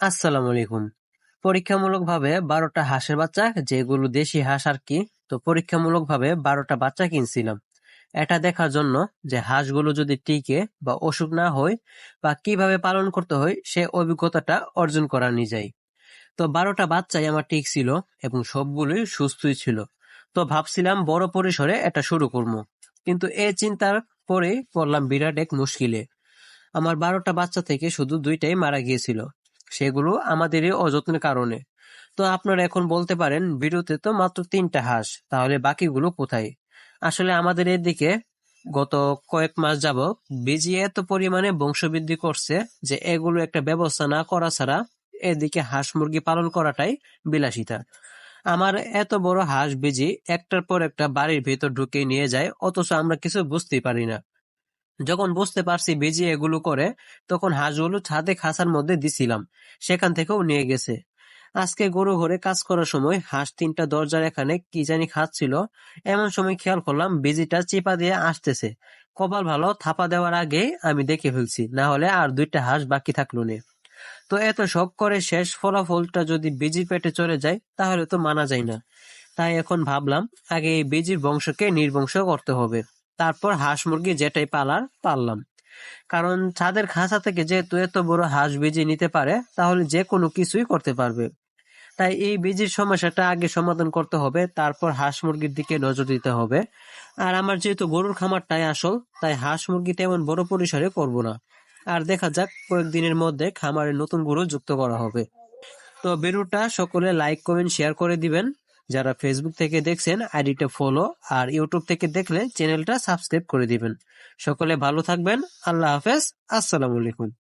আসসালামু আলাইকুম। পরীক্ষামূলকভাবে বারোটা হাঁসের বাচ্চা, যেগুলো দেশি হাঁস আর কি, তো পরীক্ষামূলকভাবে বারোটা বাচ্চা কিনছিলাম। এটা দেখার জন্য যে হাঁসগুলো যদি টিকে বা অসুখ না হয় বা কীভাবে পালন করতে হয়, সে অভিজ্ঞতাটা অর্জন করা যায় তো বারোটা বাচ্চাই আমার টিক ছিল এবং সবগুলোই সুস্থই ছিল। তো ভাবছিলাম বড় পরিসরে এটা শুরু করব। কিন্তু এ চিন্তার পরে পড়লাম বিরাট এক মুশকিলে। আমার বারোটা বাচ্চা থেকে শুধু দুইটাই মারা গিয়েছিল। সেগুলো আমাদেরই অযত্নের কারণে। তো আপনারা এখন বলতে পারেন ভিডিওতে তো মাত্র তিনটা হাঁস, তাহলে বাকিগুলো কোথায়? আসলে আমাদের এদিকে গত কয়েক মাস যাব বিজি এত পরিমাণে বংশবৃদ্ধি করছে যে এগুলো একটা ব্যবস্থা না করা ছাড়া এদিকে হাঁস মুরগি পালন করাটাই বিলাসিতা। আমার এত বড় হাঁস বিজি একটার পর একটা বাড়ির ভেতর ঢুকে নিয়ে যায়, অথচ আমরা কিছু বুঝতেই পারি না। যখন বুঝতে পারছি বেজি এগুলো করে, তখন হাঁসগুলো ছাদে খাঁচার মধ্যে দিছিলাম। সেখান থেকেও নিয়ে গেছে। আজকে গরু ঘরে কাজ করার সময় হাঁস তিনটা দরজার এখানে কি জানি খাচ্ছিল, এমন সময় খেয়াল করলাম বেজিটা চিপা দিয়ে আসতেছে। কপাল ভালো থাপা দেওয়ার আগে আমি দেখে ফেলছি, না হলে আর দুইটা হাঁস বাকি থাকল নে। তো এত শখ করে শেষ ফলাফলটা যদি বেজির পেটে চলে যায়, তাহলে তো মানা যায় না। তাই এখন ভাবলাম আগে এই বেজির বংশকে নির্বংশ করতে হবে। তারপর হাঁস মুরগি যেটাই পালার পারলাম কারণ ছাদের খাঁচা থেকে যেহেতু এত বড় হাঁস বীজি নিতে পারে, তাহলে যে কোনো কিছুই করতে পারবে। তাই এই বীজির সমস্যাটা আগে সমাধান করতে হবে, তারপর হাঁস মুরগির দিকে নজর দিতে হবে। আর আমার যেহেতু গরুর খামারটাই আসল, তাই হাঁস মুরগি তেমন বড় পরিসরে করব না। আর দেখা যাক, কয়েকদিনের মধ্যে খামারে নতুন গরু যুক্ত করা হবে। তো ভিডিওটা সকলে লাইক, কমেন্ট, শেয়ার করে দিবেন। যারা ফেসবুক থেকে দেখছেন, আইডিটা ফলো আর ইউটিউব থেকে দেখলে চ্যানেলটা সাবস্ক্রাইব করে দিবেন। সকলে ভালো থাকবেন। আল্লাহ হাফেজ। আসসালামু আলাইকুম।